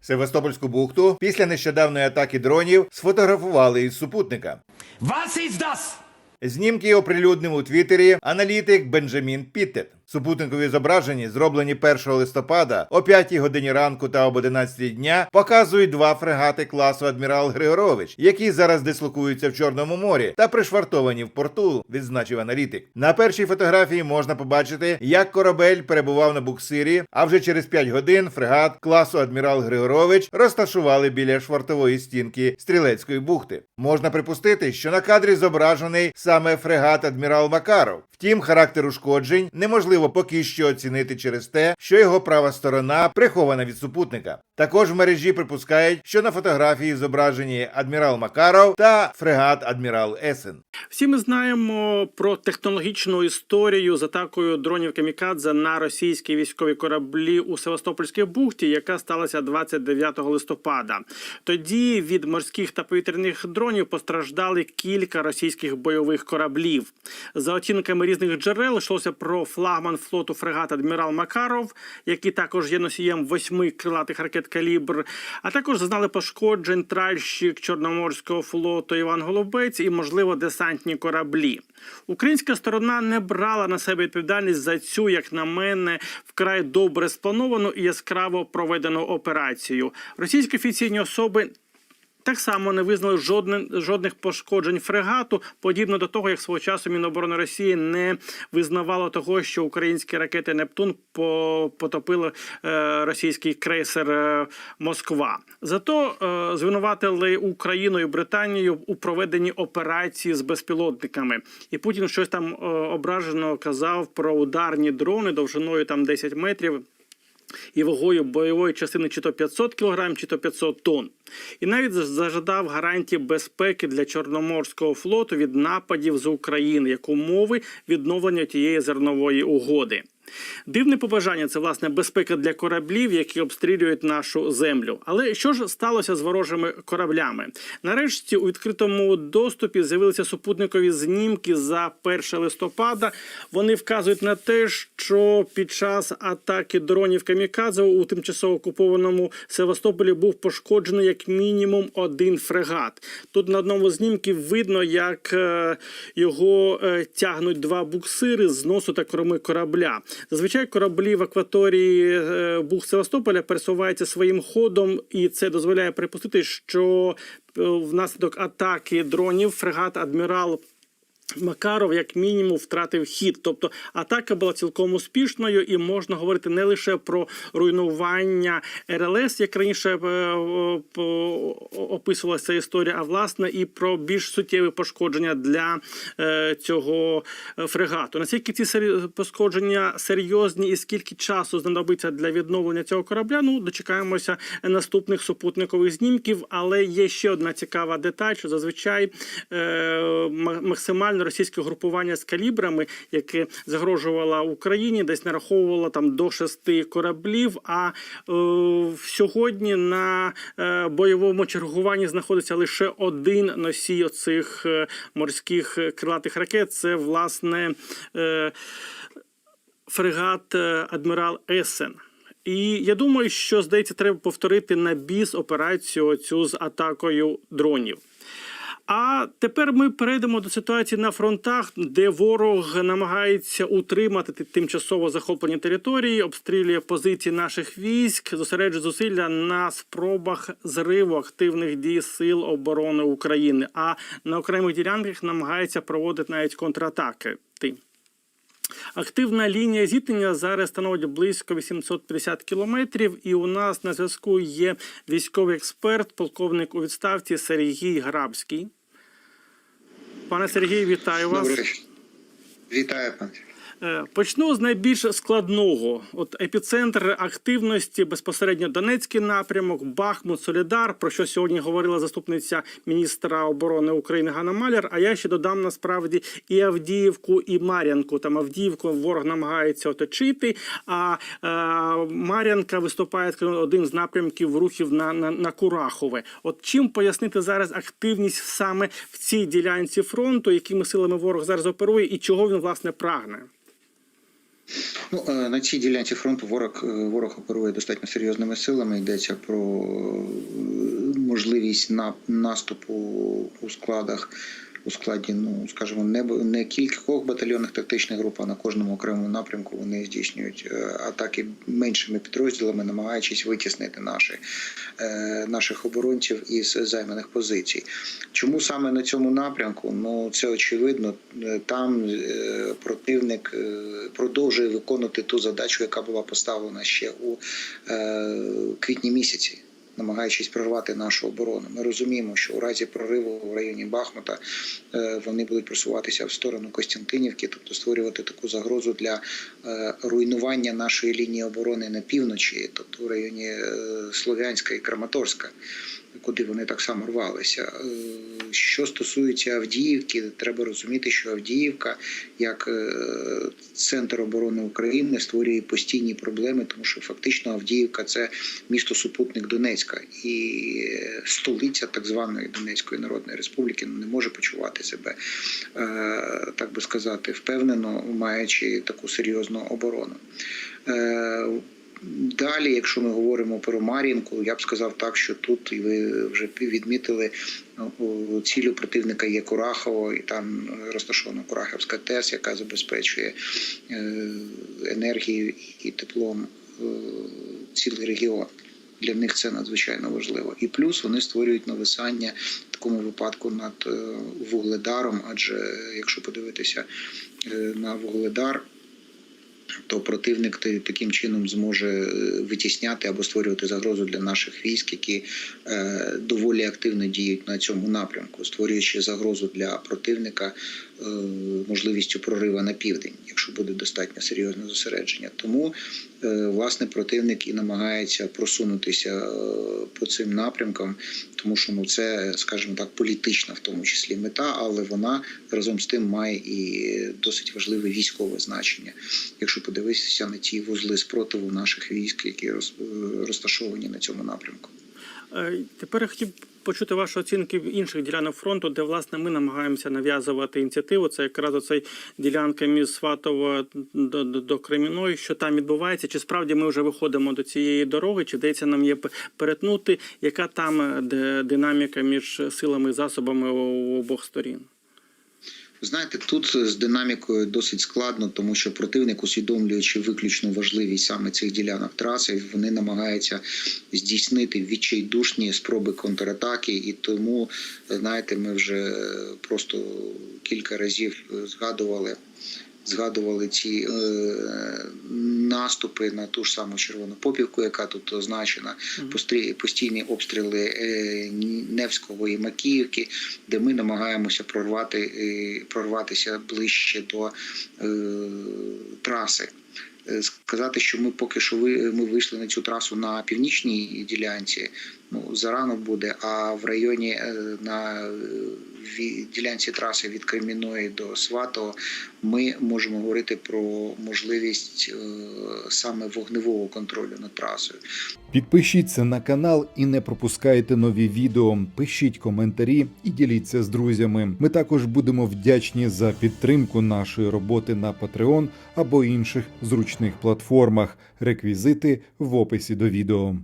Севастопольську бухту після нещодавної атаки дронів сфотографували із супутника. Вас із? Знімки оприлюднив у Твіттері аналітик Бенджамін Піттет. Супутникові зображення, зроблені 1 листопада о 5 годині ранку та об 11 дня, показують два фрегати класу Адмірал Григорович, які зараз дислокуються в Чорному морі та пришвартовані в порту, відзначив аналітик. На першій фотографії можна побачити, як корабель перебував на буксирі, а вже через 5 годин фрегат класу Адмірал Григорович розташували біля швартової стінки стрілецької бухти. Можна припустити, що на кадрі зображений саме фрегат Адмірал Макаров. Втім, характер ушкоджень неможливо поки що оцінити через те, що його права сторона прихована від супутника. Також в мережі припускають, що на фотографії зображені адмірал Макаров та фрегат Адмірал Есен. Всі ми знаємо про технологічну історію з атакою дронів Камікадзе на російські військові кораблі у Севастопольській бухті, яка сталася 29 листопада. Тоді від морських та повітряних дронів постраждали кілька російських бойових кораблів. За оцінками різних джерел йшлося про флагман флоту фрегат Адмірал Макаров, який також є носієм восьми крилатих ракет калібр. А також зазнали пошкоджень тральщик Чорноморського флоту Іван Голубець і, можливо, десантні кораблі. Українська сторона не брала на себе відповідальність за цю, як на мене, вкрай добре сплановану і яскраво проведену операцію. Російські офіційні особи. Так само не визнали жодне, жодних пошкоджень фрегату, подібно до того, як свого часу Міноборони Росії не визнавало того, що українські ракети Нептун по, потопили е, російський крейсер е, Москва. Зато е, звинуватили Україну і Британію у проведенні операції з безпілотниками. І Путін щось там ображено казав про ударні дрони довжиною там 10 метрів і вагою бойової частини чи то 500 кг, чи то 500 тонн. І навіть зажадав гарантії безпеки для Чорноморського флоту від нападів з України як умови відновлення тієї зернової угоди. Дивне побажання це власне безпека для кораблів, які обстрілюють нашу землю. Але що ж сталося з ворожими кораблями? Нарешті у відкритому доступі з'явилися супутникові знімки за 1 листопада. Вони вказують на те, що під час атаки дронів Камікадзе у тимчасово окупованому Севастополі був пошкоджений як мінімум один фрегат. Тут на одному з знімків видно, як е, його е, тягнуть два буксири з носу та корми корабля. Зазвичай кораблі в акваторії Бух Севастополя пересуваються своїм ходом, і це дозволяє припустити, що е, внаслідок атаки дронів фрегат адмірал. Макаров, як мінімум, втратив хід. Тобто атака була цілком успішною, і можна говорити не лише про руйнування РЛС, як раніше е, е, описувалася історія, а власне і про більш суттєві пошкодження для е, цього фрегату. Наскільки ці пошкодження серйозні і скільки часу знадобиться для відновлення цього корабля? Ну дочекаємося наступних супутникових знімків. Але є ще одна цікава деталь, що зазвичай е, максимальне російське групування з калібрами, яке загрожувало Україні, десь нараховувало там до шести кораблів. А е, сьогодні на е, бойовому чергуванні знаходиться лише один носій оцих е, морських крилатих ракет. Це власне. Е, фрегат е, Адмірал Есен. І я думаю, що здається, треба повторити на біс операцію цю з атакою дронів. А тепер ми перейдемо до ситуації на фронтах, де ворог намагається утримати тимчасово захоплені території, обстрілює позиції наших військ, зосереджує зусилля на спробах зриву активних дій сил оборони України. А на окремих ділянках намагається проводити навіть контратаки. Ти. Активна лінія зіткнення зараз становить близько 850 кілометрів. І у нас на зв'язку є військовий експерт, полковник у відставці Сергій Грабський. Пане Сергію, вітаю вас. Добре. Вітаю, пане. Е, Почну з найбільш складного. От епіцентр активності безпосередньо Донецький напрямок, Бахмут, Солідар, про що сьогодні говорила заступниця міністра оборони України Ганна Маляр. А я ще додам насправді і Авдіївку, і Мар'янку. Там Авдіївку ворог намагається оточити. А е, Мар'янка виступає один з напрямків рухів на, на, на Курахове. От чим пояснити зараз активність саме в цій ділянці фронту, якими силами ворог зараз оперує, і чого він власне прагне? Ну, е, на цій ділянці фронту ворог, е, ворог оперує достатньо серйозними силами. Йдеться про е, можливість наступу у складах. У складі, ну скажімо, не, не кількох батальйонних тактичних груп, а на кожному окремому напрямку вони здійснюють е, атаки меншими підрозділами, намагаючись витіснити наші, е, наших оборонців із займаних позицій. Чому саме на цьому напрямку? Ну це очевидно. Е, Там противник продовжує виконувати ту задачу, яка була поставлена ще у квітні місяці. Намагаючись прорвати нашу оборону, ми розуміємо, що у разі прориву в районі Бахмута е, вони будуть просуватися в сторону Костянтинівки, тобто створювати таку загрозу для е, руйнування нашої лінії оборони на півночі, тобто в районі е, Слов'янська і Краматорська куди вони так само рвалися. Е, Що стосується Авдіївки, треба розуміти, що Авдіївка, як е, центр оборони України, створює постійні проблеми, тому що фактично Авдіївка це місто супутник Донецька і е, столиця так званої Донецької Народної Республіки ну, не може почувати себе, так би сказати, впевнено, маючи таку серйозну оборону. Далі, якщо ми говоримо про Мар'їнку, я б сказав так, що тут і ви вже відмітили ну, цілю противника є Курахово, і там розташована Курахівська ТЕС, яка забезпечує е, енергією і теплом е, цілий регіон. Для них це надзвичайно важливо. І плюс вони створюють нависання в такому випадку над е, вугледаром. Адже якщо подивитися на вугледар, то противник таким чином зможе е, витісняти або створювати загрозу для наших військ, які е, доволі активно діють на цьому напрямку, створюючи загрозу для противника можливістю прориву на південь, якщо буде достатньо серйозне зосередження. Тому е, власне противник і намагається просунутися е, по цим напрямкам, тому що ну це, скажімо так, політична в тому числі мета, але вона разом з тим має і досить важливе військове значення. Якщо подивитися на ті вузли спротиву наших військ, які роз- е, розташовані на цьому напрямку. Е, Тепер я хотів почути ваші оцінки в інших ділянок фронту, де власне ми намагаємося нав'язувати ініціативу. Це якраз оцей ділянка між Сватово до, до, до Креміної. Що там відбувається? Чи справді ми вже виходимо до цієї дороги? Чи вдається нам є перетнути? Яка там е, динаміка між силами і засобами обох сторін? Знаєте, тут з динамікою досить складно, тому що противник, усвідомлюючи виключну важливість саме цих ділянок траси, вони намагаються здійснити відчайдушні спроби контратаки, і тому знаєте, ми вже просто кілька разів згадували. Згадували ці е, наступи на ту ж саму червону попівку, яка тут означена, постійні обстріли е, Невського і Макіївки, де ми намагаємося прорвати е, прорватися ближче до е, траси. Е, Сказати, що ми поки що ви ми вийшли на цю трасу на північній ділянці. Ну зарано буде. А в районі е, на ділянці траси від Креміної до Сватого ми можемо говорити про можливість е, саме вогневого контролю над трасою. Підпишіться на канал і не пропускайте нові відео. Пишіть коментарі і діліться з друзями. Ми також будемо вдячні за підтримку нашої роботи на Patreon або інших зручних платформах. Реквізити в описі до відео.